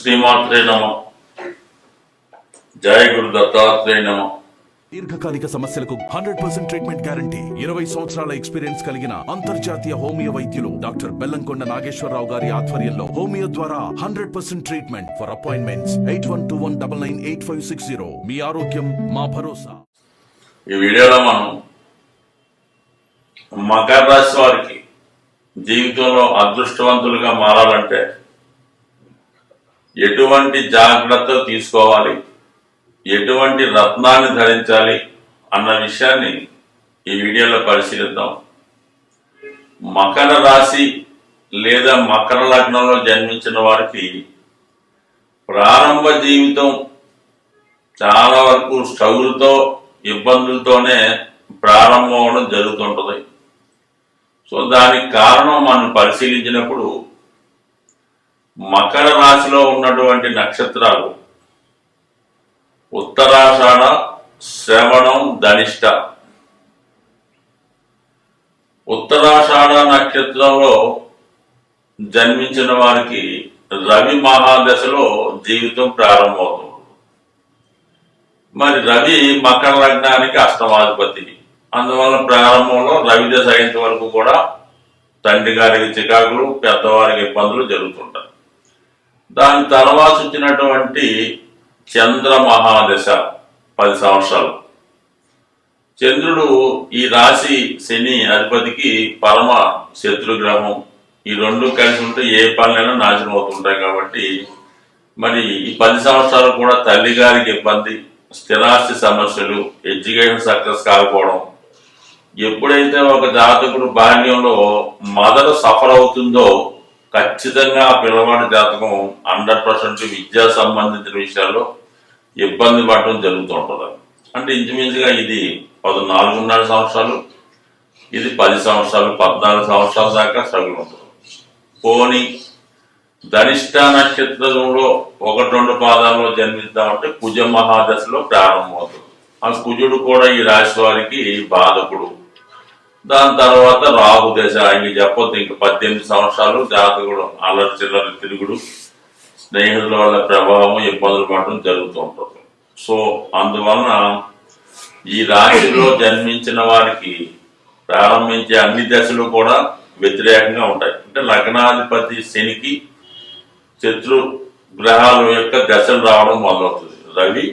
శ్రీమాత్రే నమ. జయ గురు దత్తాత్రేయ నమ. దీర్ఘకాలిక సమస్యలకు హండ్రెడ్ పర్సెంట్ ట్రీట్మెంట్ గ్యారంటీ ఇరవై సంవత్సరాల ఎక్స్పీరియన్స్ కలిగిన అంతర్జాతీయ హోమియో వైద్యులు డాక్టర్ బెల్లంకొండ నాగేశ్వరరావు గారి ఆధ్వర్యంలో హోమియో ద్వారా hundred percent treatment for appointments eight one two one double nine eight five six zero. మీ ఆరోగ్యం మా భరోసా. ఈ వీడియోలో మనం మకర రాశి వారికి జీవితంలో అదృష్టవంతులుగా మారాలంటే ఎటువంటి జాగ్రత్తలు తీసుకోవాలి? ఎటువంటి రత్నాన్ని ధరించాలి? అన్న విషయాన్ని ఈ వీడియోలో పరిశీలిద్దాం. మకర రాశి లేదా మకర లగ్నంలో జన్మించిన వారికి ప్రారంభ జీవితం చాలా వరకు స్ట్రగుల్తో ఇబ్బందులతోనే ప్రారంభం అవడం జరుగుతుంటుంది. సో దానికి కారణం మనం పరిశీలించినప్పుడు మకర రాశిలో ఉన్నటువంటి నక్షత్రాలు ఉత్తరాషాఢ శ్రవణం ధనిష్ట. ఉత్తరాషాఢ నక్షత్రంలో జన్మించిన వారికి రవి మహాదశలో జీవితం ప్రారంభమవుతుంది. మరి రవి మకర లగ్నానికి అష్టమాధిపతి. అందువల్ల ప్రారంభంలో రవి దశ అయినంత వరకు కూడా తండ్రి గారికి చికాకులు పెద్దవారికి ఇబ్బందులు జరుగుతుంటాయి. దాని తర్వాత వచ్చినటువంటి చంద్ర మహాదశ పది సంవత్సరాలు. చంద్రుడు ఈ రాశి శని అధిపతికి పరమ శత్రుగ్రహం. ఈ రెండు కలిసి ఉంటే ఏ పనులైనా నాశనం అవుతుంటాయి కాబట్టి మరి ఈ పది సంవత్సరాలు కూడా తల్లి గారికి ఇబ్బంది స్థిరాస్తి సమస్యలు ఎడ్యుకేషన్ సక్సెస్ కాకపోవడం. ఎప్పుడైతే ఒక జాతకుడు బాల్యంలో మదర్ సఫర్ అవుతుందో ఖచ్చితంగా ఆ పిల్లవాడి జాతకం హండ్రెడ్ పర్సెంట్ విద్యా సంబంధించిన విషయాల్లో ఇబ్బంది పడటం జరుగుతూ ఉంటుంది. అంటే ఇంచుమించుగా ఇది పదనాలుగున్నర సంవత్సరాలు ఇది పది సంవత్సరాలు పద్నాలుగు సంవత్సరాల దాకా స్ట్రగుల్ ఉంటుంది. పోని ధనిష్ట నక్షత్రంలో ఒకటి రెండు పాదాల్లో జన్మిద్దామంటే కుజ మహాదశలో ప్రారంభమవుతుంది. ఆ కుజుడు కూడా ఈ రాశి వారికి బాధకుడు. దాని తర్వాత రాహు దశ ఇంక చెప్పొద్దు ఇంక పద్దెనిమిది సంవత్సరాలు జాతకుడు అల్లరి చిల్లరి తిరుగుడు స్నేహితుల వల్ల ప్రభావం ఇబ్బందులు పడడం జరుగుతూ ఉంటుంది. సో అందువలన ఈ రాశిలో జన్మించిన వారికి ప్రారంభించే అన్ని దశలు కూడా వ్యతిరేకంగా ఉంటాయి. అంటే లగ్నాధిపతి శనికి శత్రు గ్రహాల యొక్క దశలు రావడం మొదలవుతుంది. రవి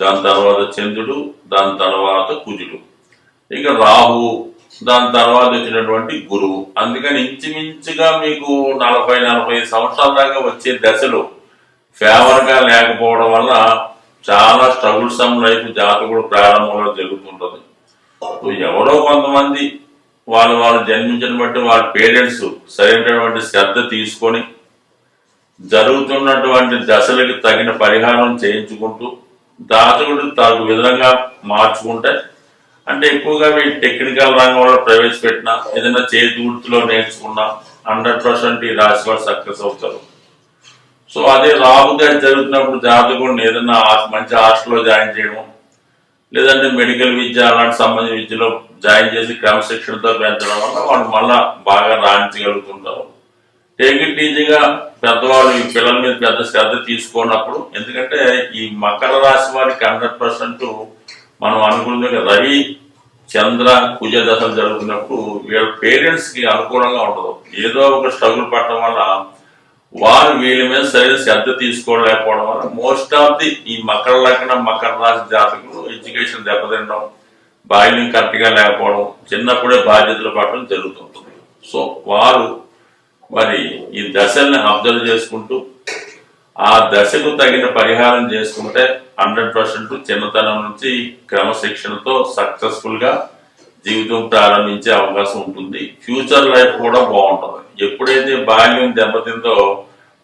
దాని తర్వాత చంద్రుడు దాని తర్వాత కుజుడు. ఇక రాహు దాని తర్వాత వచ్చినటువంటి గురువు. అందుకని ఇంచుమించుగా మీకు నలభై నలభై సంవత్సరాల దాకా వచ్చే దశలు ఫేవర్గా లేకపోవడం వల్ల చాలా స్ట్రగుల్సమ్ లైఫ్ జాతకుడు ప్రారంభంలో జరుగుతుంటుంది. ఎవరో కొంతమంది వాళ్ళు వాళ్ళు జన్మించిన బట్టి వాళ్ళ పేరెంట్స్ సరైనటువంటి శ్రద్ధ తీసుకొని జరుగుతున్నటువంటి దశలకు తగిన పరిహారం చేయించుకుంటూ దాతకుడు తగు విధంగా మార్చుకుంటే అంటే ఎక్కువగా మీ టెక్నికల్ రంగంలో ప్రవేశపెట్టిన ఏదైనా చేతి వృత్తిలో నేర్చుకున్నా హండ్రెడ్ పర్సెంట్ ఈ రాశి వారు సక్సెస్ అవుతారు. సో అదే రాహు జరుగుతున్నప్పుడు జాతకుండా ఏదైనా మంచి హాస్టల్లో జాయిన్ చేయడం లేదంటే మెడికల్ విద్య అలాంటి సంబంధించిన విద్యలో జాయిన్ చేసి క్రమశిక్షణతో పెంచడం వల్ల వాళ్ళు మళ్ళా బాగా రాణించగలుగుతుంటారు. టేక్ ఇట్ ఈజీగా పెద్దవాళ్ళు ఈ పిల్లల మీద పెద్ద శ్రద్ధ తీసుకున్నప్పుడు ఎందుకంటే ఈ మకర రాశి వారికి హండ్రెడ్ పర్సెంట్ మనం అనుకున్నది రవి చంద్ర కుజ దశలు జరుగుతున్నప్పుడు వీళ్ళ పేరెంట్స్కి అనుకూలంగా ఉండదు. ఏదో ఒక స్ట్రగుల్ పడటం వల్ల వారు వీళ్ళ మీద సరైన శ్రద్ధ తీసుకోలేకపోవడం వల్ల మోస్ట్ ఆఫ్ ది ఈ మకర లగ్నం మకర రాశి జాతకులు ఎడ్యుకేషన్ దెబ్బతినడం బాల్యం కరెక్ట్గా లేకపోవడం చిన్నప్పుడే బాధ్యతలు పడడం జరుగుతుంటుంది. సో వారు మరి ఈ దశల్ని అబ్జర్వ్ చేసుకుంటూ ఆ దశకు తగిన పరిహారం చేసుకుంటే హండ్రెడ్ పర్సెంట్ చిన్నతనం నుంచి క్రమశిక్షణతో సక్సెస్ఫుల్గా జీవితం ప్రారంభించే అవకాశం ఉంటుంది. ఫ్యూచర్ లైఫ్ కూడా బాగుంటుంది. ఎప్పుడైతే బాల్యం దెబ్బతిందో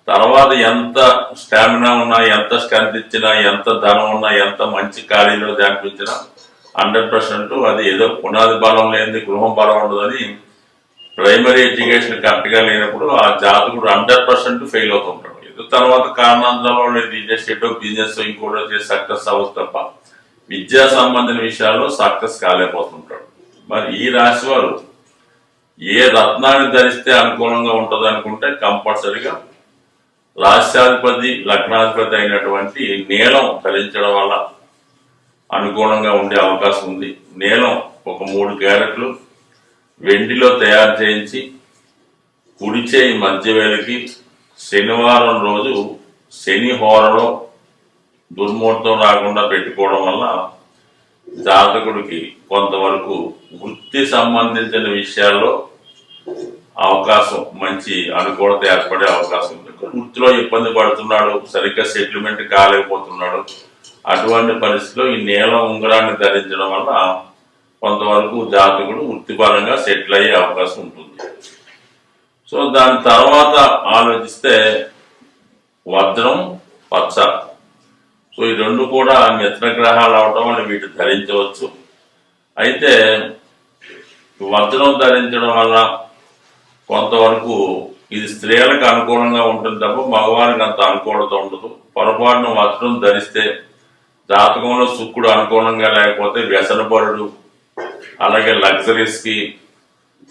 తర్వాత ఎంత స్టామినా ఉన్నా ఎంత స్ట్రెంత్ ఇచ్చినా ఎంత ధనం ఉన్నా ఎంత మంచి ఖాళీలో దానిపించినా హండ్రెడ్ పర్సెంట్ అది ఏదో పునాది బలం లేనిది గృహం బలం ఉండదని ప్రైమరీ ఎడ్యుకేషన్ కరెక్ట్గా లేనప్పుడు ఆ జాతకుడు హండ్రెడ్ పర్సెంట్ ఫెయిల్ అవుతుంటాడు. తర్వాత కారణాంతరంలో జస్ట్ ఎటో బిజినెస్ ఇంకోటో చేసి సక్సెస్ అవ్వచ్చు తప్ప విద్యా సంబంధించిన విషయాల్లో సక్సెస్ కాలేకపోతుంటాడు. మరి ఈ రాశి వారు ఏ రత్నాన్ని ధరిస్తే అనుకూలంగా ఉంటుంది అనుకుంటే కంపల్సరిగా రాష్ట్రాధిపతి లగ్నాధిపతి అయినటువంటి నీలం ధరించడం వల్ల అనుకూలంగా ఉండే అవకాశం ఉంది. నీలం ఒక మూడు క్యారెట్లు వెండిలో తయారు చేయించి కుడి చేయి మధ్య వేలకి శనివారం రోజు శని హోరలో దుర్ముహూర్తం రాకుండా పెట్టుకోవడం వల్ల జాతకుడికి కొంతవరకు వృత్తి సంబంధించిన విషయాల్లో అవకాశం మంచి అనుకూలత ఏర్పడే అవకాశం ఉంది. వృత్తిలో ఇబ్బంది పడుతున్నాడు సరిగ్గా సెటిల్మెంట్ కాలేకపోతున్నాడు. అటువంటి పరిస్థితిలో ఈ నేల ఉంగరాన్ని ధరించడం వల్ల కొంతవరకు జాతకుడు వృత్తిపరంగా సెటిల్ అయ్యే అవకాశం ఉంటుంది. సో దాని తర్వాత ఆలోచిస్తే వజ్రం పచ్చ. సో ఈ రెండు కూడా మిత్ర గ్రహాలు అవడం వల్ల వీటిని ధరించవచ్చు. అయితే వజ్రం ధరించడం వల్ల కొంతవరకు ఇది స్త్రీలకు అనుకూలంగా ఉంటుంది తప్ప మగవారికి అంత అనుకూలత ఉండదు. పొరపాటున వస్త్రం ధరిస్తే జాతకంలో శుక్రుడు అనుకూలంగా లేకపోతే వ్యసనపరుడు అలాగే లగ్జరీస్కి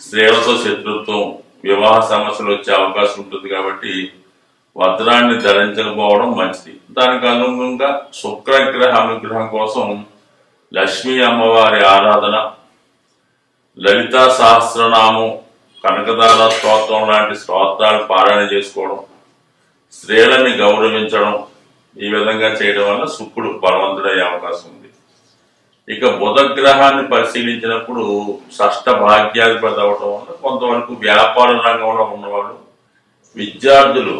స్త్రీలతో శత్రుత్వం వివాహ సమస్యలు వచ్చే అవకాశం ఉంటుంది కాబట్టి వజ్రాన్ని ధరించకపోవడం మంచిది. దానికి అనుగుణంగా శుక్రగ్రహ అనుగ్రహం కోసం లక్ష్మీ అమ్మవారి ఆరాధన లలితా సహస్రనామం కనకదార స్తోత్రం లాంటి స్తోత్రాలు పారాయణ చేసుకోవడం స్త్రీలని గౌరవించడం ఈ విధంగా చేయడం వల్ల శుక్రుడు బలవంతుడయ్యే అవకాశం ఉంది. ఇక బుధ గ్రహాన్ని పరిశీలించినప్పుడు షష్ట భాగ్యాధిపతి అవడం వల్ల కొంతవరకు వ్యాపార రంగంలో ఉన్నవాళ్ళు విద్యార్థులు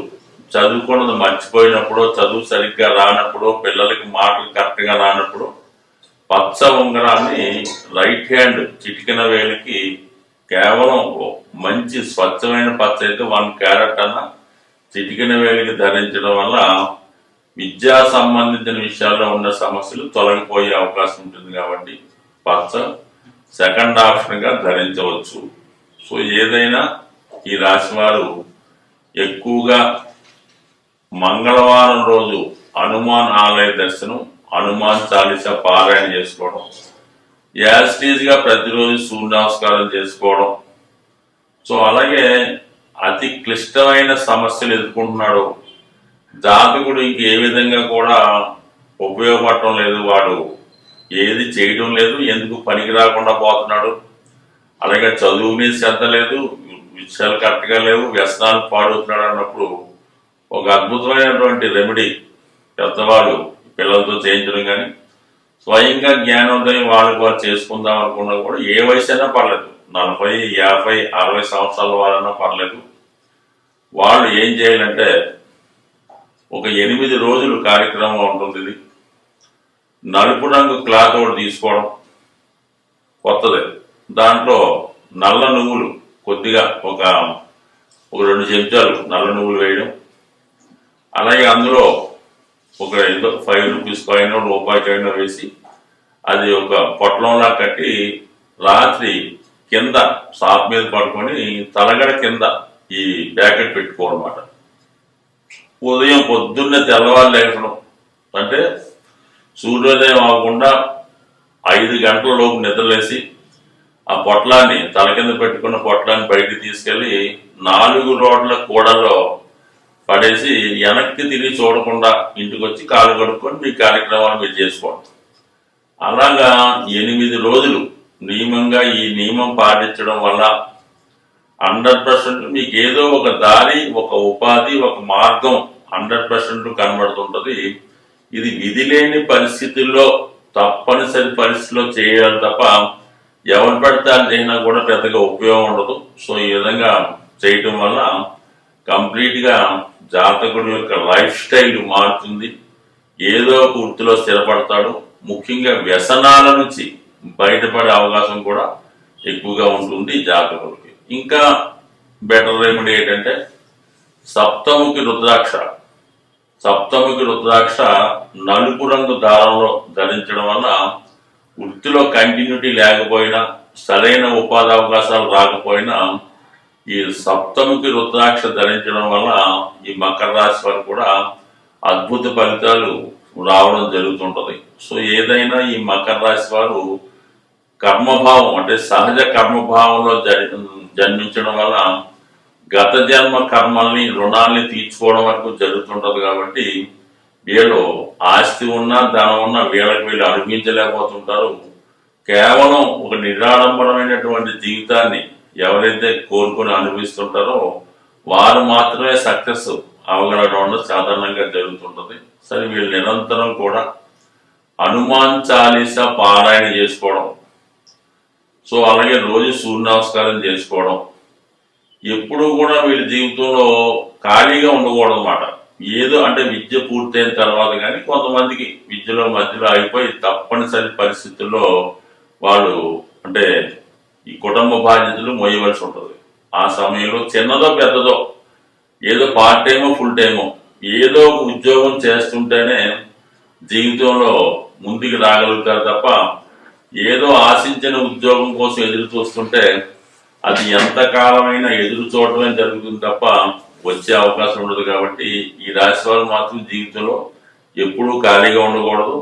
చదువుకున్నది మర్చిపోయినప్పుడు చదువు సరిగ్గా రానప్పుడు పిల్లలకి మాటలు కరెక్ట్గా రానప్పుడు పచ్చ ఉంగరాన్ని రైట్ హ్యాండ్ చిటికిన వేలికి కేవలం మంచి స్వచ్ఛమైన పచ్చ అయితే వన్ క్యారెట్ అన్న చిటికిన వేలికి ధరించడం వల్ల విద్యా సంబంధించిన విషయాల్లో ఉన్న సమస్యలు తొలగిపోయే అవకాశం ఉంటుంది కాబట్టి పచ్చ సెకండ్ ఆప్షన్గా ధరించవచ్చు. సో ఏదైనా ఈ రాశి వారు ఎక్కువగా మంగళవారం రోజు హనుమాన్ ఆలయ దర్శనం హనుమాన్ చాలీస పారాయణ చేసుకోవడం యాస్టీజ్గా ప్రతిరోజు సూర్య నమస్కారం చేసుకోవడం. సో అలాగే అతి క్లిష్టమైన సమస్యలు ఎదుర్కొంటున్నాడు జాతకుడు ఇంకే ఏ విధంగా కూడా ఉపయోగపడటం లేదు వాడు ఏది చేయడం లేదు ఎందుకు పనికి రాకుండా పోతున్నాడు. అలాగే చదువు మీద శ్రద్ధ లేదు విషయాలు కరెక్ట్గా లేవు వ్యసనాలు పాడుతున్నాడు అన్నప్పుడు ఒక అద్భుతమైనటువంటి రెమెడీ పెద్దవాళ్ళు పిల్లలతో చేయించడం కానీ స్వయంగా జ్ఞానోదయం వాళ్ళకి వారు చేసుకుందాం అనుకున్నా కూడా ఏ వయసు అయినా పర్లేదు. నలభై యాభై అరవై సంవత్సరాల వాళ్ళైనా పర్లేదు. వాళ్ళు ఏం చేయాలంటే ఒక ఎనిమిది రోజులు కార్యక్రమం ఉంటుంది ఇది నలుపు రంగు క్లాత్ ఒకటి తీసుకోవడం కొత్తది. దాంట్లో నల్ల నువ్వులు కొద్దిగా ఒక ఒక రెండు చెంచాలు నల్ల నువ్వులు వేయడం. అలాగే అందులో ఒక ఏదో ఫైవ్ రూపీస్ కాయిన్ రూపాయి కాయిన్ వేసి అది ఒక పొట్లంలా కట్టి రాత్రి కింద సాప్ మీద పడుకొని తలగడ కింద ఈ బ్యాకెట్ పెట్టుకోవాలన్నమాట ఉదయం పొద్దున్నే తెల్లవారు లేకడం అంటే సూర్యోదయం అవ్వకుండా ఐదు గంటల లోపు నిద్రలేసి ఆ పొట్లాన్ని తల కింద పెట్టుకున్న పొట్లాన్ని బయటికి తీసుకెళ్ళి నాలుగు రోడ్ల కూడలో పడేసి వెనక్కి తిరిగి చూడకుండా ఇంటికి వచ్చి కాలు కడుక్కొని మీ కార్యక్రమాలు మీరు చేసుకోండి. అలాగా ఎనిమిది రోజులు నియమంగా ఈ నియమం పాటించడం వల్ల హండ్రెడ్ పర్సెంట్ మీకు ఏదో ఒక దారి ఒక ఉపాధి ఒక మార్గం హండ్రెడ్ పర్సెంట్ కనబడుతుంటది. ఇది విధి లేని పరిస్థితుల్లో తప్పనిసరి పరిస్థితిలో చేయాలి తప్ప ఎవరు పడితే అది చేసినా కూడా పెద్దగా ఉపయోగం ఉండదు. సో ఈ విధంగా చేయటం వల్ల కంప్లీట్గా జాతకుడి యొక్క లైఫ్ స్టైల్ మారుతుంది. ఏదో ఒక వృత్తిలో స్థిరపడతాడు. ముఖ్యంగా వ్యసనాల నుంచి బయటపడే అవకాశం కూడా ఎక్కువగా ఉంటుంది జాతకుడు ఇంకా బెటర్ రెమెడీ ఏంటంటే సప్తముఖి రుద్రాక్ష. సప్తముఖి రుద్రాక్ష నలుపు రంగు దారంలో ధరించడం వల్ల వృత్తిలో కంటిన్యూటీ లేకపోయినా సరైన ఉపాధి అవకాశాలు రాకపోయినా ఈ సప్తముఖి రుద్రాక్ష ధరించడం వల్ల ఈ మకర రాశి వారు కూడా అద్భుత ఫలితాలు రావడం జరుగుతుంటది. సో ఏదైనా ఈ మకర రాశి వారు కర్మభావం అంటే సహజ కర్మభావంలో జరి- జన్మించడం వల్ల గత జన్మ కర్మల్ని రుణాల్ని తీర్చుకోవడం వరకు జరుగుతుంటది కాబట్టి వీళ్ళు ఆస్తి ఉన్నా ధనం ఉన్నా వీళ్ళకి వీళ్ళు అనుభవించలేకపోతుంటారు. కేవలం ఒక నిరాడంబరమైనటువంటి జీవితాన్ని ఎవరైతే కోరుకుని అనుభవిస్తుంటారో వారు మాత్రమే సక్సెస్ అవగలడం సాధారణంగా జరుగుతుంటది. సరే వీళ్ళు నిరంతరం కూడా హనుమాన్ చాలీస పారాయణ చేసుకోవడం సో అలాగే రోజు సూర్య నమస్కారం చేసుకోవడం. ఎప్పుడు కూడా వీళ్ళ జీవితంలో ఖాళీగా ఉండకూడదు అన్నమాట ఏదో అంటే విద్య పూర్తయిన తర్వాత కానీ కొంతమందికి విద్యలో మధ్యలో అయిపోయి తప్పనిసరి పరిస్థితుల్లో వాళ్ళు అంటే ఈ కుటుంబ బాధ్యతలు మోయవలసి ఉంటుంది. ఆ సమయంలో చిన్నదో పెద్దదో ఏదో పార్ట్ టైమో ఫుల్ టైమో ఏదో ఉద్యోగం చేస్తుంటేనే జీవితంలో ముందుకు రాగలుగుతారు తప్ప ఏదో ఆశించిన ఉద్యోగం కోసం ఎదురు చూస్తుంటే అది ఎంతకాలమైనా ఎదురు చూడటమే జరుగుతుంది తప్ప వచ్చే అవకాశం ఉండదు కాబట్టి ఈ రాశి వారు మాత్రం జీవితంలో ఎప్పుడూ ఖాళీగా ఉండకూడదు.